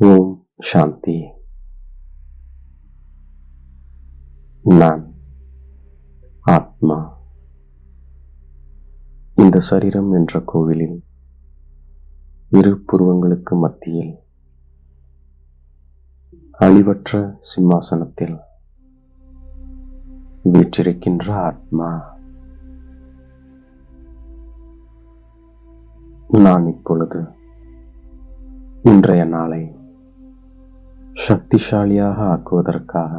ஓம் சாந்தி நான் ஆத்மா இந்த சரீரம் என்ற கோவிலில் இரு புருவங்களுக்கு மத்தியில் அழிவற்ற சிம்மாசனத்தில் வீற்றிருக்கின்ற ஆத்மா. நான் இப்பொழுது இன்றைய நாளை சக்திசாலியாக ஆக்குவதற்காக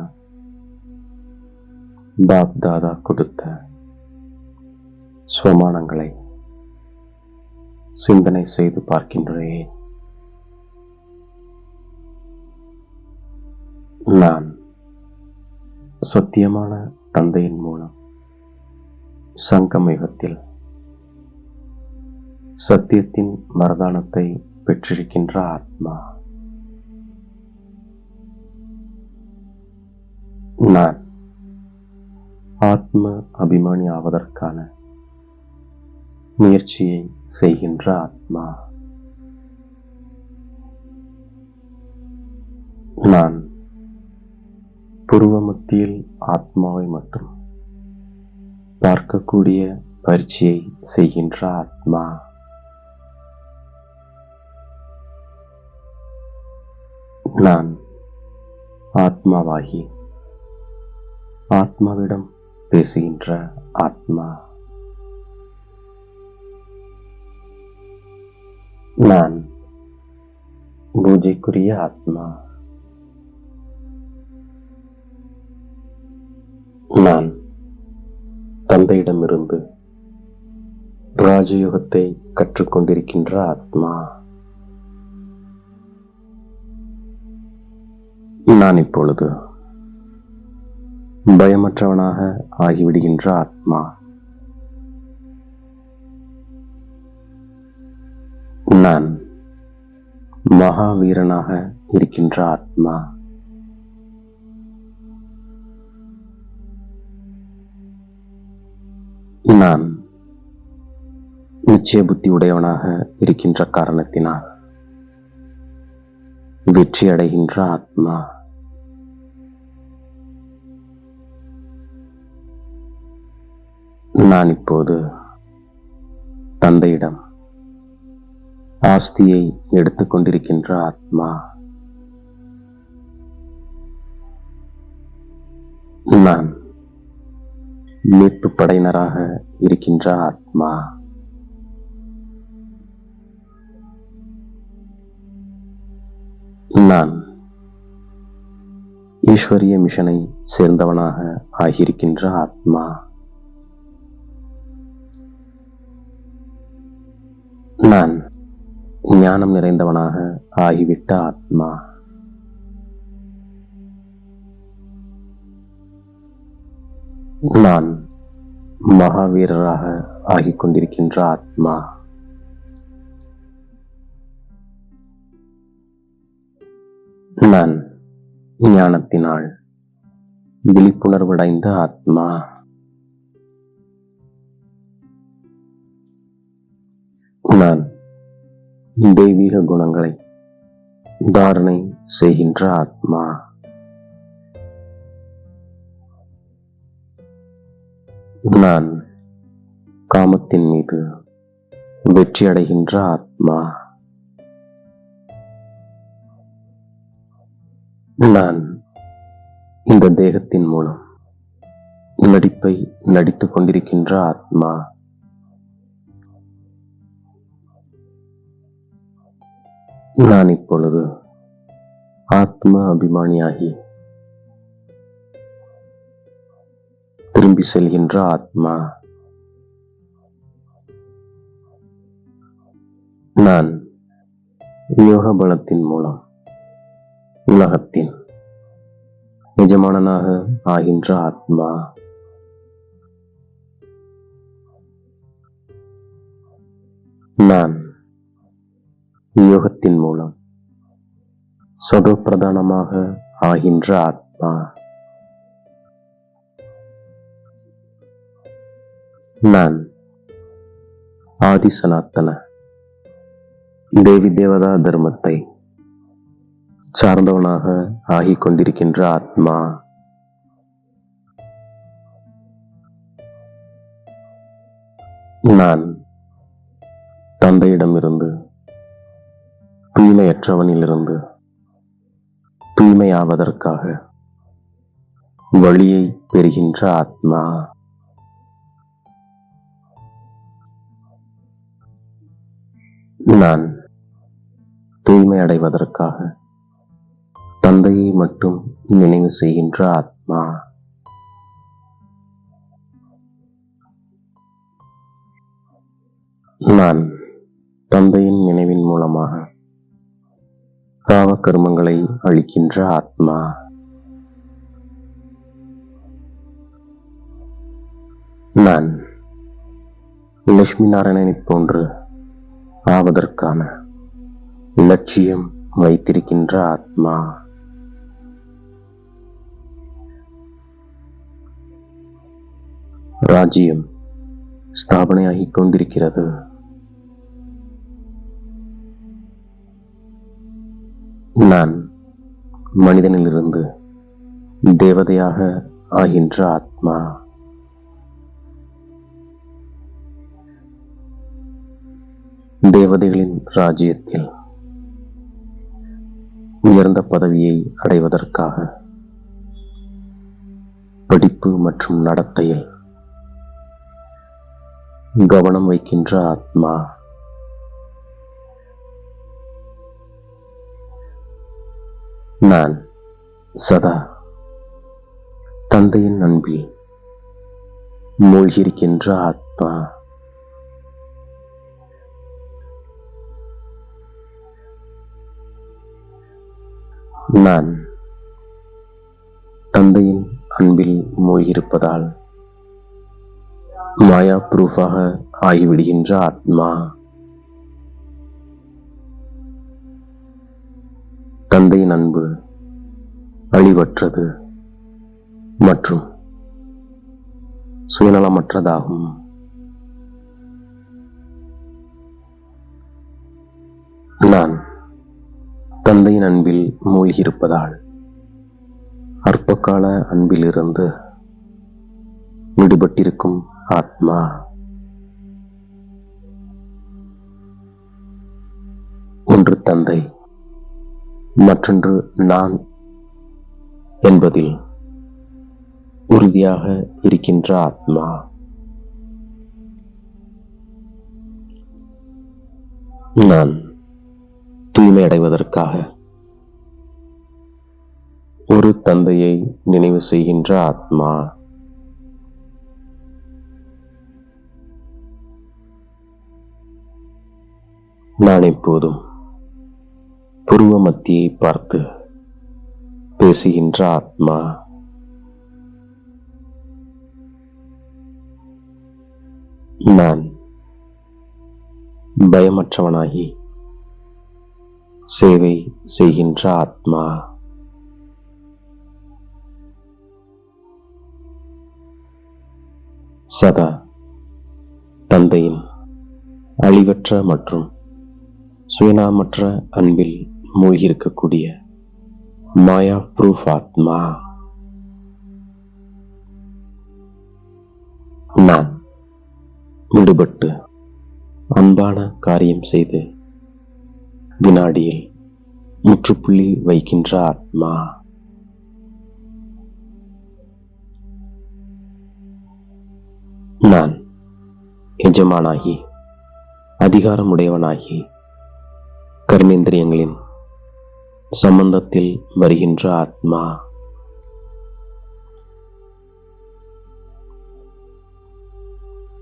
பாப் தாதா கொடுத்த ஸ்வமானங்களை சிந்தனை செய்து பார்க்கின்றேன் நான் சத்தியமான தந்தையின் மூலம் சங்கமயுகத்தில் சத்தியத்தின் வரதானத்தை பெற்றிருக்கின்ற ஆத்மா நான் ஆத்ம அபிமானி ஆவதற்கான முயற்சியை செய்கின்ற ஆத்மா. நான் புருவ மத்தியில் ஆத்மாவை மட்டும் பார்க்கக்கூடிய பயிற்சியை செய்கின்ற ஆத்மா. நான் ஆத்மாவாகி ஆத்மாவிடம் பேசுகின்ற ஆத்மா. நான் பூஜைக்குரிய ஆத்மா. நான் தந்தையிடமிருந்து ராஜயோகத்தை கற்றுக்கொண்டிருக்கின்ற ஆத்மா. நான் இப்பொழுது பயமற்றவனாக ஆகிவிடுகின்ற ஆத்மா. நான் மகாவீரனாக இருக்கின்ற ஆத்மா. நான் நிச்சய புத்தி உடையவனாக இருக்கின்ற காரணத்தினால் வெற்றி அடைகின்ற ஆத்மா. நான் இப்போது தந்தையிடம் ஆஸ்தியை எடுத்துக்கொண்டிருக்கின்ற ஆத்மா. நான் மீட்பு படையினராக இருக்கின்ற ஆத்மா. நான் ஈஸ்வரிய மிஷனை சேர்ந்தவனாக ஆகியிருக்கின்ற ஆத்மா. ஞானம் நிறைந்தவனாக ஆகிவிட்ட ஆத்மா. நான் மகாவீரராக ஆகிக் கொண்டிருக்கின்ற ஆத்மா. நான் ஞானத்தினால் விழிப்புணர்வடைந்த ஆத்மா. நான் தெய்வீக குணங்களை தாரணை செய்கின்ற ஆத்மா. நான் காமத்தின் மீது வெற்றி அடைகின்ற ஆத்மா. நான் இந்த தேகத்தின் மூலம் நடிப்பை நடித்துக் கொண்டிருக்கின்ற ஆத்மா. நான் இப்பொழுது ஆத்ம அபிமானியாகி திரும்பி செல்கின்ற ஆத்மா. நான் யோக பலத்தின் மூலம் உலகத்தின் நிஜமானனாக ஆகின்ற ஆத்மா. நான் யோகத்தின் மூலம். சதோபிரதானமாக ஆகின்ற ஆத்மா. நான் ஆதி சனாத்தன தேவி தேவதா தர்மத்தை சார்ந்தவனாக ஆகிக் கொண்டிருக்கின்ற ஆத்மா. நான் தந்தையிடமிருந்து தூய்மையற்றவனிலிருந்து தூய்மையாவதற்காக வழியை பெறுகின்ற ஆத்மா. நான் தூய்மை அடைவதற்காக தந்தையை மட்டும் நினைவு செய்கின்ற ஆத்மா. நான் தந்தையின் நினைவின் மூலமாக பாவ கர்மங்களை அழிக்கின்ற ஆத்மா. நான் லட்சுமி நாராயணனைப் போன்று ஆவதற்கான லட்சியம் வைத்திருக்கின்ற ஆத்மா. ராஜ்யம் ஸ்தாபனையாகிக் கொண்டிருக்கிறது. நான் மனிதனிலிருந்து தேவதையாக ஆகின்ற ஆத்மா. தேவதைகளின் ராஜ்யத்தில் உயர்ந்த பதவியை அடைவதற்காக படிப்பு மற்றும் நடத்தையில் கவனம் வைக்கின்ற ஆத்மா. நான் சதா தந்தையின் அன்பில் மூழ்கியிருக்கின்ற ஆத்மா. நான் தந்தையின் அன்பில் மூழ்கியிருப்பதால் மாயா ப்ரூஃபாக ஆகிவிடுகின்ற ஆத்மா. தந்தையின் அன்பு அழிவற்றது மற்றும் சுயநலமற்றதாகும். நான் தந்தையின் அன்பில் மூழ்கியிருப்பதால் அற்பகால அன்பிலிருந்து விடுபட்டிருக்கும் ஆத்மா. ஒன்று தந்தை மற்றொன்று நான் என்பதில் உறுதியாக இருக்கின்ற ஆத்மா. நான் தூய்மை அடைவதற்காக ஒரு தந்தையை நினைவு செய்கின்ற ஆத்மா. நான் எப்போதும் புருவ மத்தியை பார்த்து பேசுகின்ற ஆத்மா நான் பயமற்றவனாகி சேவை செய்கின்ற ஆத்மா. சதா தந்தையின் அழிவற்ற மற்றும் சுயநாமற்ற அன்பில் மூழ்கியிருக்கக்கூடிய மாயா ப்ரூஃப் ஆத்மா. நான் விடுபட்டு அன்பான காரியம் செய்து வினாடியில் முற்றுப்புள்ளி வைக்கின்ற ஆத்மா. நான் எஜமானாகி அதிகாரமுடையவனாகி கர்மேந்திரியங்களின் சம்பந்தத்தில் வருகின்ற ஆத்மா.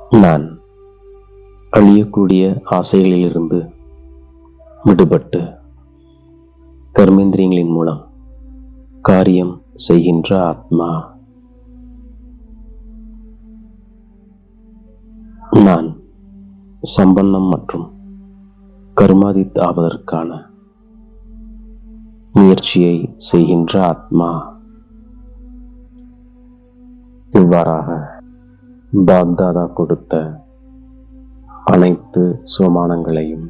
நான் அழியக்கூடிய ஆசைகளிலிருந்து விடுபட்டு கர்மேந்திரியங்களின் மூலம் காரியம் செய்கின்ற ஆத்மா. நான் சம்பந்தம் மற்றும் கர்மாதித் ஆவதற்கான முயற்சியை செய்கின்ற ஆத்மா இவ்வாறாக பாக்தாதா கொடுத்த அனைத்து சோமானங்களையும்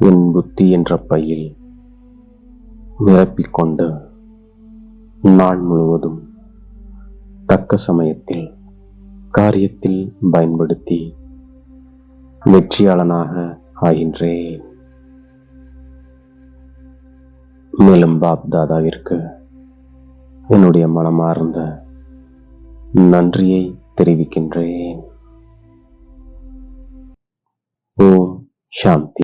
என் புத்தி என்ற பையில் நிரப்பிக்கொண்டு நாள் முழுவதும் தக்க சமயத்தில் காரியத்தில் பயன்படுத்தி வெற்றியாளனாக ஆகின்றேன். மேலும் பாப் தாதாவிற்கு என்னுடைய மனமார்ந்த நன்றியை தெரிவிக்கின்றேன். ஓம் சாந்தி.